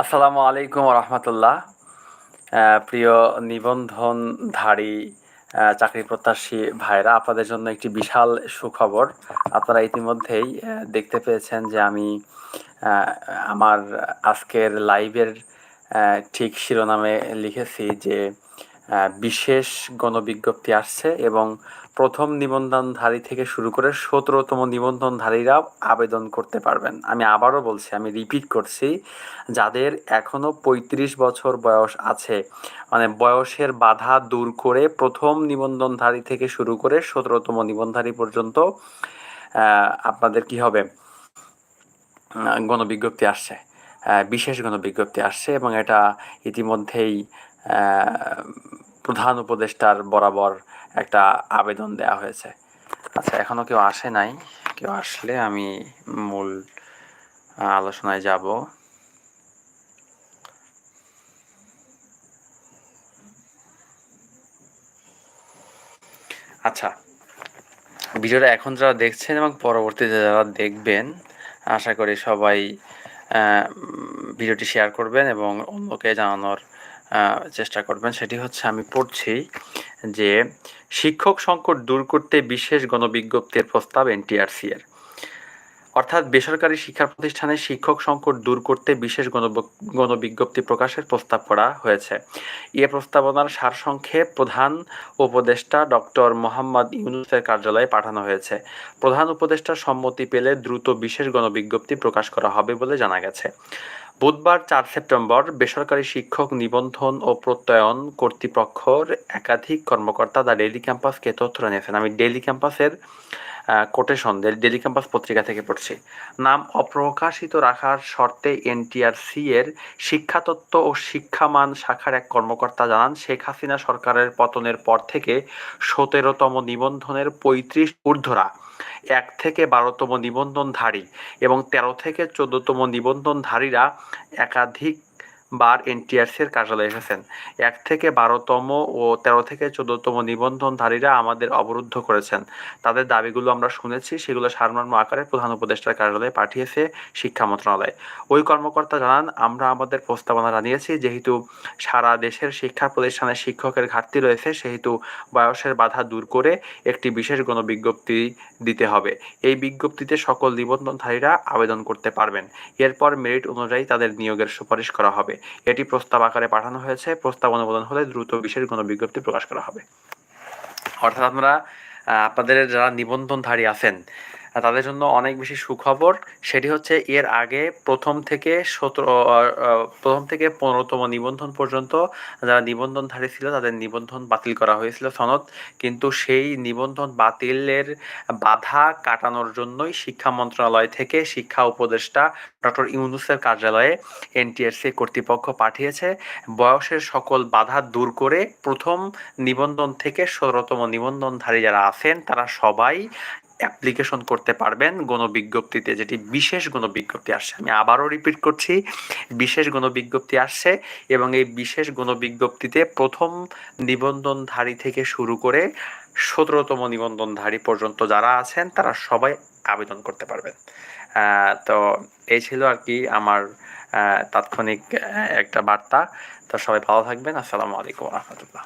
আসসালামু আলাইকুম রহমতুল্লাহ প্রিয় নিবন্ধনধারী চাকরি প্রত্যাশী ভাইরা, আপনাদের জন্য একটি বিশাল সুখবর। আপনারা ইতিমধ্যেই দেখতে পেয়েছেন যে আমি আমার আজকের লাইভের ঠিক শিরোনামে লিখেছি যে বিশেষ গণবিজ্ঞপ্তি আসছে এবং প্রথম নিবন্ধনধারী থেকে শুরু করে সতেরোতম নিবন্ধনধারীরা আবেদন করতে পারবেন। আমি আবারও বলছি, আমি রিপিট করছি, যাদের এখনও পঁয়ত্রিশ বছর বয়স আছে মানে বয়সের বাধা দূর করে প্রথম নিবন্ধনধারী থেকে শুরু করে সতেরোতম নিবন্ধধারী পর্যন্ত আপনাদের কি হবে? গণবিজ্ঞপ্তি আসছে। বিশেষ গণবিজ্ঞপ্তি আসছে এবং এটা ইতিমধ্যেই প্রধান উপদেষ্টার বরাবর একটা আবেদন দেওয়া হয়েছে। আচ্ছা এখনও কেউ আসে নাই? কেউ আসলে আমি মূল আলোচনায় যাব। আচ্ছা ভিডিওটা এখন যারা দেখছেন এবং পরবর্তীতে যারা দেখবেন, আশা করি সবাই ভিডিওটি শেয়ার করবেন এবং অন্যকে জানানোর চেষ্টা করবেন, সেটি হচ্ছে আমি পড়ছি যে শিক্ষক সংকট দূর করতে বিশেষ গণবিজ্ঞপ্তির প্রস্তাব এনটিআরসি এর। অর্থাৎ বেসরকারি শিক্ষা প্রতিষ্ঠানে শিক্ষক সংকট দূর করতে বিশেষ গণব- গণবিজ্ঞপ্তি প্রকাশের প্রস্তাব করা হয়েছে। এ প্রস্তাবনার সারসংক্ষেপ প্রধান উপদেষ্টা ডক্টর মোহাম্মদ ইউনুসের কার্যালয়ে পাঠানো হয়েছে। প্রধান উপদেষ্টার সম্মতি পেলে দ্রুত বিশেষ গণবিজ্ঞপ্তি প্রকাশ করা হবে বলে জানা গেছে। বুধবার চার সেপ্টেম্বর বেসরকারি শিক্ষক নিবন্ধন ও প্রত্যয়ন কর্তৃপক্ষর একাধিক কর্মকর্তা দ্য ডেইলি ক্যাম্পাসকে তথ্য জানিয়েছেন। আমি ডেলি ক্যাম্পাসের কোটেশন ডেলি ক্যাম্পাস পত্রিকা থেকে পড়ছি। নাম অপ্রকাশিত রাখার শর্তে এনটিআরসি এর শিক্ষাতত্ত্ব ও শিক্ষামান শাখার এক কর্মকর্তা জানান, শেখ হাসিনা সরকারের পতনের পর থেকে সতেরোতম নিবন্ধনের পঁয়ত্রিশ ঊর্ধ্বরা এক থেকে বারোতম নিবন্ধনধারী এবং তেরো থেকে চোদ্দতম নিবন্ধনধারীরা একাধিক বার এনটিআরসির কার্যালয়ে এসেছেন। এক থেকে বারোতম ও তেরো থেকে চোদ্দতম নিবন্ধনধারীরা আমাদের অবরুদ্ধ করেছেন। তাদের দাবিগুলো আমরা শুনেছি, সেগুলো সারমর্ম আকারে প্রধান উপদেষ্টার কার্যালয়ে পাঠিয়েছে শিক্ষা মন্ত্রণালয়। ওই কর্মকর্তা জানান, আমরা আমাদের প্রস্তাবনা জানিয়েছি, যেহেতু সারা দেশের শিক্ষা প্রতিষ্ঠানে শিক্ষকের ঘাটতি রয়েছে, সেহেতু বয়সের বাধা দূর করে একটি বিশেষ গণবিজ্ঞপ্তি দিতে হবে। এই বিজ্ঞপ্তিতে সকল নিবন্ধনধারীরা আবেদন করতে পারবেন। এরপর মেরিট অনুযায়ী তাদের নিয়োগের সুপারিশ করা হবে। এটি প্রস্তাব আকারে পাঠানো হয়েছে। প্রস্তাব অনুমোদন হলে দ্রুত বিশেষ গণবিজ্ঞপ্তি প্রকাশ করা হবে। অর্থাৎ আপনারা আপনাদের যারা নিবন্ধনধারী আছেন তাদের জন্য অনেক বেশি সুখবর সেটি হচ্ছে এর আগে প্রথম থেকে সতেরো প্রথম থেকে পনেরোতম নিবন্ধন পর্যন্ত যারা নিবন্ধনধারী ছিল তাদের নিবন্ধন বাতিল করা হয়েছিল সনদ। কিন্তু সেই নিবন্ধন বাতিলের বাধা কাটানোর জন্যই শিক্ষা মন্ত্রণালয় থেকে শিক্ষা উপদেষ্টা ডক্টর ইউনুসের কার্যালয়ে এনটিএসসি কর্তৃপক্ষ পাঠিয়েছে। বয়সের সকল বাধা দূর করে প্রথম নিবন্ধন থেকে সতেরোতম নিবন্ধনধারী যারা আছেন তারা সবাই অ্যাপ্লিকেশন করতে পারবেন গণবিজ্ঞপ্তিতে, যেটি বিশেষ গণবিজ্ঞপ্তি আসছে। আমি আবারও রিপিট করছি, বিশেষ গণবিজ্ঞপ্তি আসছে এবং এই বিশেষ গণবিজ্ঞপ্তিতে প্রথম নিবন্ধনধারী থেকে শুরু করে সতেরোতম নিবন্ধনধারী পর্যন্ত যারা আছেন, তারা সবাই আবেদন করতে পারবেন। তো এই ছিল আর কি আমার তাৎক্ষণিক একটা বার্তা। তো সবাই ভালো থাকবেন। আসসালামু আলাইকুম রহমতুল্লাহ।